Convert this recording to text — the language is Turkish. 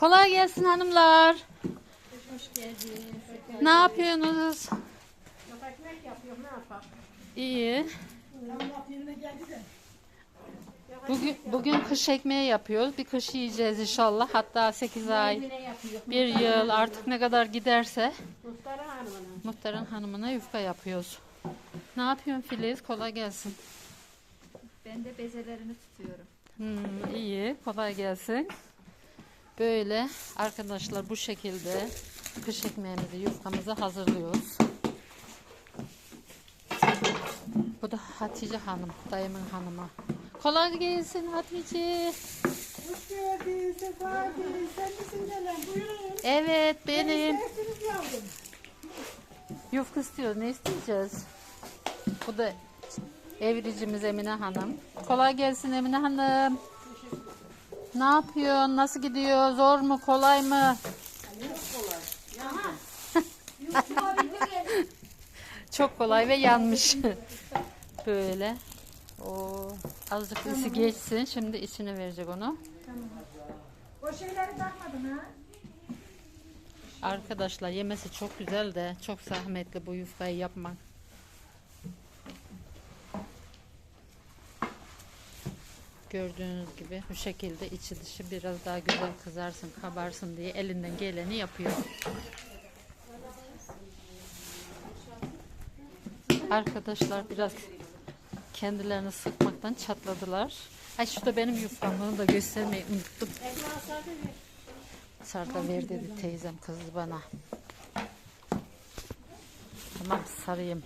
Kolay gelsin hanımlar. Hoş geldin. Ne yapıyorsunuz? Ekmek yapıyor ne yapalım? İyi. Allah yerine geldi de. Bugün bugün kış ekmeği yapıyoruz. Bir kış yiyeceğiz inşallah. Hatta 8 ay, bir yıl artık ne kadar giderse Muhtarı hanımına. muhtarın hanımına yufka yapıyoruz. Ne yapıyorsun Filiz? Kolay gelsin. Ben de bezelerini tutuyorum. Hmm, iyi. Kolay gelsin. Böyle arkadaşlar bu şekilde kış ekmeğimizi, yufkamızı hazırlıyoruz. Bu da Hatice Hanım, dayımın hanımı. Kolay gelsin Hatice. Hoş geldin. Sefa geldin. Sen misin gelen? Buyurun. Evet benim. Yavrum. Yufka istiyoruz. Ne isteyeceğiz? Bu da evricimiz Emine Hanım. Kolay gelsin Emine Hanım. Ne yapıyorsun? Nasıl gidiyor? Zor mu? Kolay mı? Çok kolay ve yanmış. Böyle. O azıcık ısı geçsin. Şimdi içine verecek onu. O şeyleri takmadın ha? Arkadaşlar yemesi çok güzel de çok zahmetli bu yufkayı yapmak. Gördüğünüz gibi bu şekilde içi dışı biraz daha güzel kızarsın, kabarsın diye elinden geleni yapıyor. Arkadaşlar biraz kendilerini sıkmaktan çatladılar. Ay şu da benim yufkam bunu da göstermeyi unuttum. Sarda ver dedi teyzem kızdı bana. Tamam sarayım.